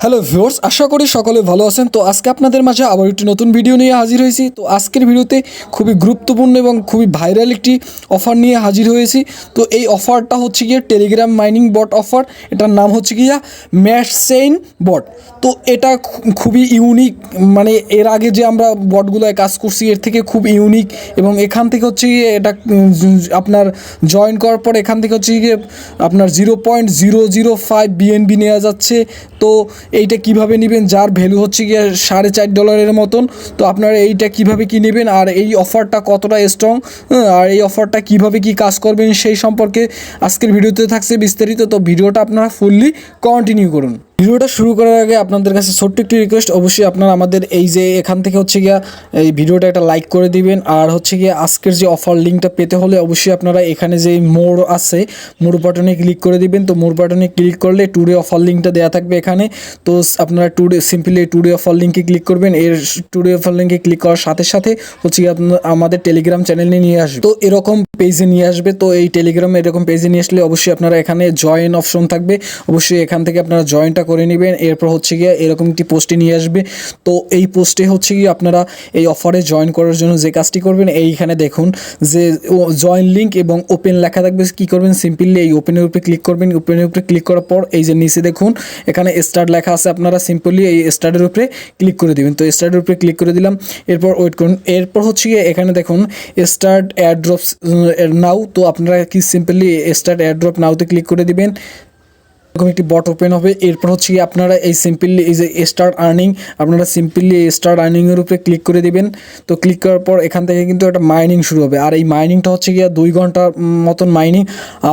Hello viewers আশা করি সকলে ভালো আছেন। তো আজকে আপনাদের মাঝে আবার একটি নতুন ভিডিও নিয়ে হাজির হয়েছি। তো আজকের ভিডিওতে খুবই গুরুত্বপূর্ণ এবং খুবই ভাইরাল একটি অফার নিয়ে হাজির হয়েছি। তো এই অফারটা হচ্ছে গিয়ে টেলিগ্রাম মাইনিং বট অফার এটার নাম হচ্ছে গিয়া ম্যাটসেইন বট তো এটা খুবই ইউনিক মানে এর আগে যে আমরা বটগুলোয় কাজ করছি, এর থেকে খুব ইউনিক এবং এখান থেকে হচ্ছে গিয়ে এটা আপনার জয়েন করার পর এখান থেকে হচ্ছে গিয়ে আপনার zero point zero zero five BNB নেওয়া যাচ্ছে। তো এইটা কীভাবে নেবেন? যার ভ্যালু হচ্ছে গিয়ে সাড়ে চার ডলারের মতন। তো আপনারা এইটা কীভাবে কি নেবেন? আর এই অফারটা কতটা স্ট্রং আর এই অফারটা কীভাবে কি কাজ করবেন সেই সম্পর্কে আজকের ভিডিওতে থাকছে বিস্তারিত। তো ভিডিওটা আপনারা ফুললি কন্টিনিউ করুন। ভিডিওটা শুরু করার আগে আপনাদের কাছে ছোট্ট একটি রিকোয়েস্ট অবশ্যই আপনারা আমাদের এই যে এখান থেকে হচ্ছে গিয়া, এই ভিডিওটা একটা লাইক করে দিবেন। আর হচ্ছে গিয়ে আজকের যে অফার লিঙ্কটা পেতে হলে অবশ্যই আপনারা এখানে যে মোড় আছে, মোড় বাটনে ক্লিক করে দিবেন। তো মোড় বাটনে ক্লিক করলে টুডে অফার লিঙ্কটা দেওয়া থাকবে এখানে। তো আপনারা টুডে সিম্পলি টুডে অফার লিঙ্কে ক্লিক করবেন। এর টুডে অফার লিঙ্কে ক্লিক করার সাথে সাথে হচ্ছে গিয়ে আপনার, আমাদের টেলিগ্রাম চ্যানেলে নিয়ে আসবে। তো এরকম পেজে নিয়ে আসবে। তো এই টেলিগ্রামে এরকম পেজে নিয়ে আসলে অবশ্যই আপনারা এখানে জয়েন অপশন থাকবে। অবশ্যই এখান থেকে আপনারা জয়েনটা করে নেবেন। এরপর হচ্ছে গিয়ে এরকম একটি পোস্টে নিয়ে আসবে। তো এই পোস্টে হচ্ছে গিয়ে আপনারা এই অফারে জয়েন করার জন্য যে কাজটি করবেন, এইখানে দেখুন যে জয়েন লিঙ্ক এবং ওপেন লেখা থাকবে। কি করবেন? সিম্পলি এই ওপেনের উপরে ক্লিক করবেন। ওপেনের উপরে ক্লিক করার পর এই যে নিচে দেখুন, এখানে স্টার্ট লেখা আছে আপনারা সিম্পলি এই স্টার্টের উপরে ক্লিক করে দিবেন। তো স্টার্টের উপরে ক্লিক করে দিলাম। এরপর ওয়েট করুন। এরপর হচ্ছে গিয়ে এখানে দেখুন স্টার্ট এয়ারড্রপস নাও তো আপনারা কি সিম্পলি স্টার্ট এয়ারড্রপ নাওতে ক্লিক করে দিবেন। এরকম একটি বট ওপেন হবে। এরপর হচ্ছে কি আপনারা এই সিম্পলি এই যে স্টার্ট আর্নিং আপনারা সিম্পলি স্টার্ট আর্নিংয়ের উপরে ক্লিক করে দিবেন। তো ক্লিক করার পর এখান থেকে কিন্তু একটা মাইনিং শুরু হবে। আর এই মাইনিংটা হচ্ছে গিয়ে দুই ঘণ্টা মতন মাইনিং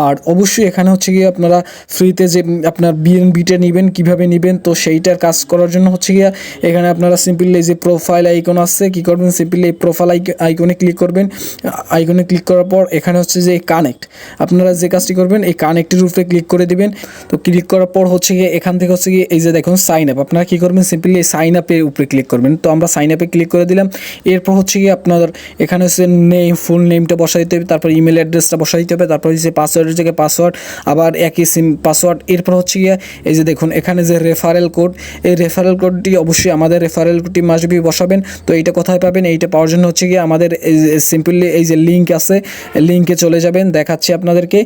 আর অবশ্যই এখানে হচ্ছে গিয়ে আপনারা ফ্রিতে যে আপনার বিএনবিটা নেবেন, কীভাবে নেবেন, তো সেইটার কাজ করার জন্য হচ্ছে গিয়ে এখানে আপনারা সিম্পলি এই যে প্রোফাইল আইকন আছে কি করবেন? সিম্পলি এই প্রোফাইল আইকনে ক্লিক করবেন। আইকনে ক্লিক করার পর এখানে হচ্ছে যে কানেক্ট আপনারা যে কাজটি করবেন, এই কানেক্টের উপরে ক্লিক করে দিবেন। তো ক্লিক করার পর হচ্ছে গিয়ে এখান থেকে হচ্ছে গিয়ে এই যে দেখুন সাইন আপ আপনারা কী করবেন? সিম্পলি সাইন আপের উপরে ক্লিক করবেন। তো আমরা সাইন আপে ক্লিক করে দিলাম। এরপর হচ্ছে গিয়ে আপনার এখানে হচ্ছে নেম ফুল নেমটা বসাইতে হবে, তারপর ইমেল অ্যাড্রেসটা বসাইতে হবে, তারপর হচ্ছে পাসওয়ার্ডের জায়গায় পাসওয়ার্ড আবার একই সিম পাসওয়ার্ড এরপর হচ্ছে গিয়ে এই যে দেখুন, এখানে যে রেফারেল কোড এই রেফারেল কোডটি অবশ্যই আমাদের রেফারেল কোডটি মাসবি বসাবেন। তো এইটা কোথায় পাবেন? এইটা পাওয়ার জন্য হচ্ছে গিয়ে আমাদের সিম্পলি এই যে লিঙ্ক আছে লিঙ্কে চলে যাবেন। দেখাচ্ছি আপনাদেরকে।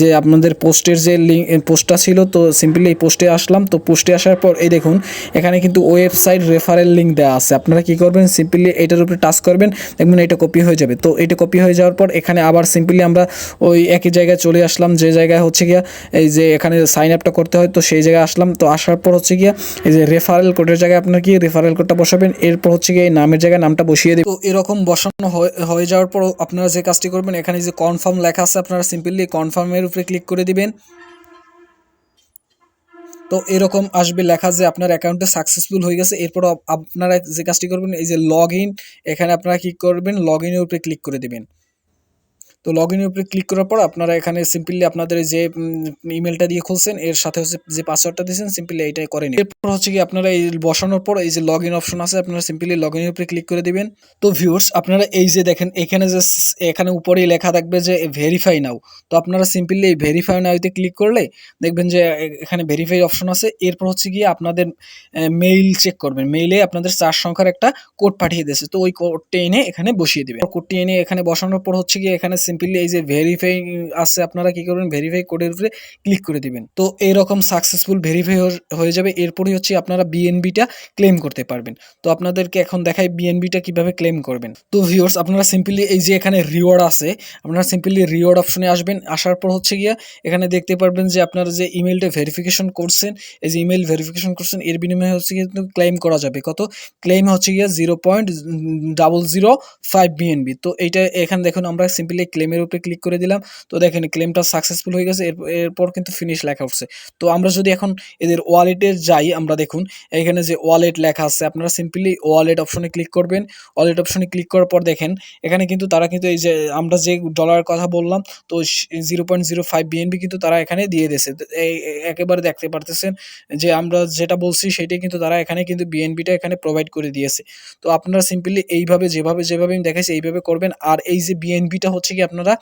যে আপনাদের পোস্টের যে লিঙ্ক পোস্টটা ছিল তো সিম্পলি এই পোস্টে আসলাম। তো পোস্টে আসার পর এই দেখুন, এখানে কিন্তু ওয়েবসাইট রেফারেল লিঙ্ক দেওয়া আছে। আপনারা কি করবেন? সিম্পলি এটার উপরে টাচ করবেন, দেখবেন এটা কপি হয়ে যাবে। তো এটা কপি হয়ে যাওয়ার পর এখানে আবার সিম্পলি আমরা ওই একই জায়গায় চলে আসলাম। যে জায়গায় হচ্ছে গিয়া এই যে এখানে সাইন আপটা করতে হয়, তো সেই জায়গায় আসলাম। তো আসার পর হচ্ছে গিয়া এই যে রেফারেল কোডের জায়গায় আপনার কি রেফারেল কোডটা বসাবেন? এরপর হচ্ছে গিয়ে এই নামের জায়গায় নামটা বসিয়ে দেবেন। তো এরকম বসানো হয়ে যাওয়ার পর আপনারা যে কাজটি করবেন, এখানে যে কনফার্ম লেখা আছে, আপনারা সিম্পলি কনফার্মের উপরে ক্লিক করে দিবেন। তো এরকম আসবে, লেখা যে আপনার অ্যাকাউন্টে সাকসেসফুল হয়ে গেছে এরপর আপনারা যে কাজটি করবেন, এই যে লগ ইন এখানে আপনারা কি করবেন লগ ইনের উপরে ক্লিক করে দেবেন। তো লগ ইনের উপরে ক্লিক করার পর আপনারা এখানে সিম্পলি আপনাদের যে ইমেলটা দিয়ে খুলছেন, এর সাথে হচ্ছে যে পাসওয়ার্ডটা দিয়েছেন সিম্পলি এইটাই করেন এরপর হচ্ছে কি আপনারা এই বসানোর পর এই যে লগ ইন অপশন আছে, আপনারা সিম্পলি লগ ইনের উপরে ক্লিক করে দিবেন। তো ভিউয়ার্স আপনারা এই যে দেখেন, এখানে যে এখানে উপরেই লেখা থাকবে যে ভেরিফাই নাও তো আপনারা সিম্পলি এই ভেরিফাই নাওতে ক্লিক করলে দেখবেন যে এখানে ভেরিফাই অপশন আছে। এরপর হচ্ছে গিয়ে আপনাদের মেইল চেক করবেন। মেইলে আপনাদের চার সংখ্যার একটা কোড পাঠিয়ে দিয়েছে। তো ওই কোডটা এনে এখানে বসিয়ে দেবেন। কোডটি এনে এখানে বসানোর পর হচ্ছে গিয়ে এখানে সিম্পলি এই যে ভেরিফাই আছে, আপনারা কি করবেন? ভেরিফাই কোডের উপরে ক্লিক করে দিবেন। তো এরকম সাকসেসফুল ভেরিফাই হয়ে যাবে। এরপরই হচ্ছে আপনারা বিএনবিটা ক্লেম করতে পারবেন। তো আপনাদেরকে এখন দেখাই বিএনবিটা কীভাবে ক্লেম করবেন। তো ভিউয়ার্স আপনারা সিম্পলি এই যে এখানে রিওয়ার্ড আছে, আপনারা সিম্পলি রিওয়ার্ড অপশনে আসবেন। আসার পর হচ্ছে গিয়া এখানে দেখতে পারবেন যে আপনারা যে ইমেলটা ভেরিফিকেশন করছেন, এই যে ইমেল ভেরিফিকেশন করছেন, এর বিনিময়ে হচ্ছে কিন্তু ক্লেম করা যাবে। কত? ক্লেম হচ্ছে গিয়ে zero point double zero five BNB তো এইটা এখানে দেখুন, আমরা সিম্পলি ক্লেমের উপরে ক্লিক করে দিলাম। তো দেখেন ক্লেমটা সাকসেসফুল হয়ে গেছে এর- এরপর কিন্তু ফিনিশ লেখা উঠছে। তো আমরা যদি এখন এদের ওয়ালেটে যাই, আমরা দেখুন, এখানে যে ওয়ালেট লেখা আছে, আপনারা সিম্পলি ওয়ালেট অপশনে ক্লিক করবেন। ওয়ালেট অপশনে ক্লিক করার পর দেখেন, এখানে কিন্তু তারা কিন্তু এই যে, আমরা যে ডলারের কথা বললাম, তো zero point zero five BNB কিন্তু তারা এখানে দিয়ে দিয়েছে। একেবারে দেখতে পারতেছেন যে আমরা যেটা বলছি, সেটাই কিন্তু তারা এখানে কিন্তু বিএনবিটা এখানে প্রোভাইড করে দিয়েছে। তো আপনারা সিম্পলি এইভাবে, যেভাবে যেভাবে আমি দেখাইছি, এইভাবে করবেন। আর এই যে বিএনবিটা হচ্ছে কি আপনার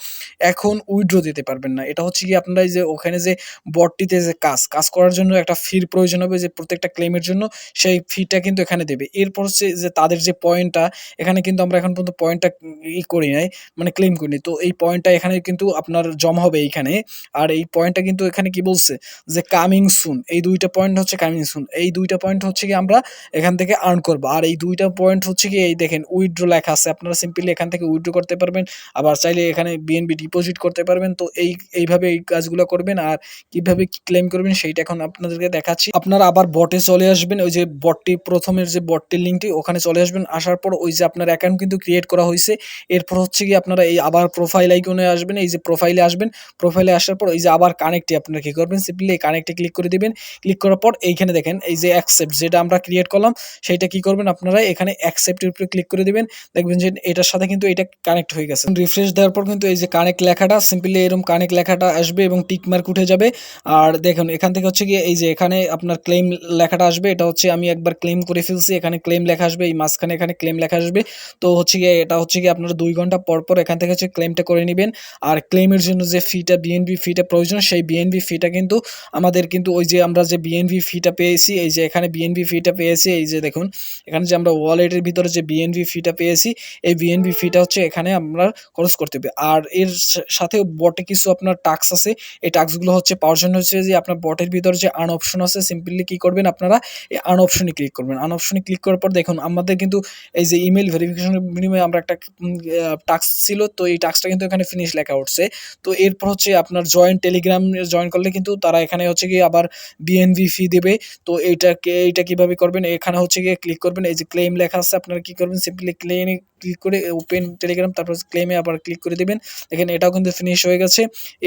এখন উইড্রো দিতে পারবেন না। এটা হচ্ছে কি আপনারা যে ওখানে যে বটটিতে যে কাজ কাজ করার জন্য একটা ফির প্রয়োজন হবে যে প্রত্যেকটা ক্লেমের জন্য, সেই ফিটা কিন্তু এখানে দেবে। এরপর হচ্ছে যে তাদের যে পয়েন্টটা এখানে কিন্তু আমরা এখন পর্যন্ত পয়েন্টটা ই করি নাই মানে ক্লেম করিনি। তো এই পয়েন্টটা এখানে কিন্তু আপনার জমা হবে এইখানে। আর এই পয়েন্টটা কিন্তু এখানে কি বলছে? যে কামিং সুন এই দুইটা পয়েন্ট হচ্ছে কামিং সুন এই দুইটা পয়েন্ট হচ্ছে কি আমরা এখান থেকে আর্ন করব। আর এই দুইটা পয়েন্ট হচ্ছে কি, এই দেখেন উইড্রো লেখা আছে। আপনারা সিম্পলি এখান থেকে উইড্রো করতে পারবেন। আবার চাইলে এখানে বিএনবি ডিপোজিট করতে পারবেন, তো এই, এইভাবে এই কাজগুলো করবেন আর কীভাবে ক্লেম করবেন সেইটা এখন আপনাদেরকে দেখাচ্ছি। আপনারা আবার বটে চলে আসবেন, ওই যে বটটি প্রথমের যে বটটির লিঙ্কটি ওখানে চলে আসবেন, আসার পর ওই যে আপনার অ্যাকাউন্ট কিন্তু ক্রিয়েট করা হয়েছে। এরপর হচ্ছে কি আপনারা এই আবার প্রোফাইল আইকনে আসবেন, এই যে প্রোফাইলে আসবেন প্রোফাইলে আসার পর এই যে আবার কানেক্টে আপনারা কি করবেন সিম্পলি এই কানেক্টে ক্লিক করে দিবেন। ক্লিক করার পর এইখানে দেখেন, এই যে অ্যাকসেপ্ট যেটা আমরা ক্রিয়েট করলাম, সেইটা কি করবেন আপনারা, এখানে অ্যাকসেপ্টের উপরে ক্লিক করে দিবেন। দেখবেন যে এটার সাথে কিন্তু এটা কানেক্ট হয়ে গেছে। রিফ্রেশ দেওয়ার পর কিন্তু এই যে কানেক্ট লেখাটা সিম্পলি এরকম কানেক্ট লেখাটা আসবে এবং টিক মার্ক উঠে যাবে। আর দেখুন, এখান থেকে হচ্ছে গিয়ে এই যে এখানে আপনার ক্লেম লেখাটা আসবে, এটা হচ্ছে আমি একবার ক্লেম করে ফেলছি, এখানে ক্লেম লেখা আসবে, এই মাঝখানে এখানে ক্লেম লেখা আসবে। তো হচ্ছে গিয়ে এটা হচ্ছে গিয়ে আপনারা দুই ঘণ্টা পর পর এখান থেকে হচ্ছে ক্লেমটা করে নেবেন। আর ক্লেমের জন্য যে ফিটা বিএনবি ফিটা প্রয়োজন, সেই বিএনবি ফিটা কিন্তু আমাদের কিন্তু ওই যে আমরা যে বিএনবি ফিটা পেয়েছি, এই যে এখানে বিএনবি ফিটা পেয়েছি, এই যে দেখুন, এখানে যে আমরা ওয়ালেটের ভিতরে যে বিএনবি ফিটা পেয়েছি, এই বিএনবি ফিটা হচ্ছে এখানে আমরা খরচ করতে হবে আর এর সাথে বটে কিছু আপনার টাক্স আছে। এই টাক্সগুলো হচ্ছে পাওয়ার জন্য হচ্ছে যে আপনার বটের ভিতরে যে আন অপশন আছে সিম্পলি কী করবেন আপনারা, এই আন অপশনে ক্লিক করবেন। আন অপশনে ক্লিক করার পর দেখুন, আমাদের কিন্তু এই যে ইমেল ভেরিফিকেশনের বিনিময়ে আমরা একটা টাক্স ছিল, তো এই টাক্সটা কিন্তু এখানে ফিনিশ লেখা উঠছে। তো এরপর হচ্ছে আপনার জয়েন টেলিগ্রাম জয়েন করলে কিন্তু তারা এখানে হচ্ছে গিয়ে আবার বিএনভি ফি দেবে। তো এইটাকে, এইটা কীভাবে করবেন, এখানে হচ্ছে গিয়ে ক্লিক করবেন। এই যে ক্লেম লেখা আছে, আপনারা কী করবেন সিম্পলি ক্লেমে ক্লিক করে ওপেন টেলিগ্রাম তারপর ক্লেমে আবার ক্লিক করে দিবেন। দেখেন এটাও কিন্তু ফিনিশ হয়ে গেছে।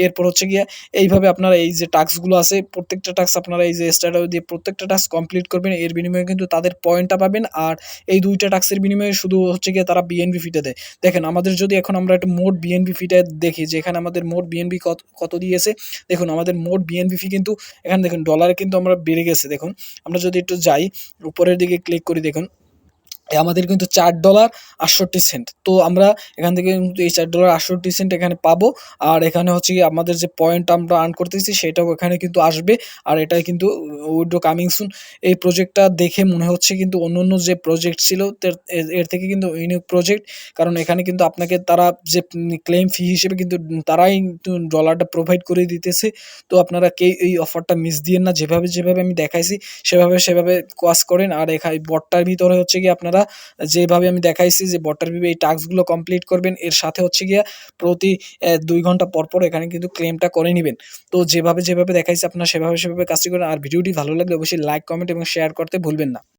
এরপর হচ্ছে গিয়ে এইভাবে আপনারা এই যে টাস্কগুলো আছে, প্রত্যেকটা টাস্ক আপনারা এই যে স্টার্ট দিয়ে প্রত্যেকটা টাস্ক কমপ্লিট করবেন। এর বিনিময়ে কিন্তু তাদের পয়েন্টটা পাবেন আর এই দুইটা টাস্কের বিনিময়ে শুধু হচ্ছে গিয়ে তারা বিএনবি ফিটা দেয়। দেখেন আমাদের যদি এখন আমরা একটা মোট বিএনবি ফিটা দেখি যে এখানে আমাদের মোট বিএনবি কত কত দিয়েছে, দেখুন আমাদের মোট বিএনবি ফি কিন্তু, এখানে দেখুন ডলারে কিন্তু আমরা বেড়ে গেছে। দেখুন আমরা যদি একটু যাই, উপরের দিকে ক্লিক করি, দেখুন। আমাদের কিন্তু চার ডলার আটষট্টি সেন্ট তো আমরা এখান থেকে কিন্তু এই চার ডলার আটষট্টি সেন্ট এখানে পাবো। আর এখানে হচ্ছে কি আমাদের যে পয়েন্ট আমরা আর্ন করতেছি, সেটাও এখানে কিন্তু আসবে। আর এটাই কিন্তু উইডো কামিং সুন এই প্রজেক্টটা দেখে মনে হচ্ছে কিন্তু অন্য অন্য যে প্রজেক্ট ছিল, এর- থেকে কিন্তু ইউনিক প্রজেক্ট কারণ এখানে কিন্তু আপনাকে তারা যে ক্লেম ফি হিসেবে কিন্তু তারাই ডলারটা প্রোভাইড করে দিতেছে। তো আপনারা কে এই অফারটা মিস দিয়েন না। যেভাবে যেভাবে আমি দেখাইছি, সেভাবে সেভাবে কাজ করেন। আর এখানে বটটার ভিতরে হচ্ছে কি আপনারা যেভাবে আমি দেখাইছি যে বটার ভিউ এই টাস্কগুলো কমপ্লিট করবেন, এর সাথে হচ্ছে গিয়া প্রতি দুই ঘণ্টা পরপর পর এখানে কিন্তু ক্লেমটা করে নেবেন। তো যেভাবে যেভাবে দেখাইছি আপনারা সেভাবে সেভাবে কাজটি করেন আর ভিডিওটি ভালো লাগলে অবশ্যই লাইক কমেন্ট এবং শেয়ার করতে ভুলবেন না।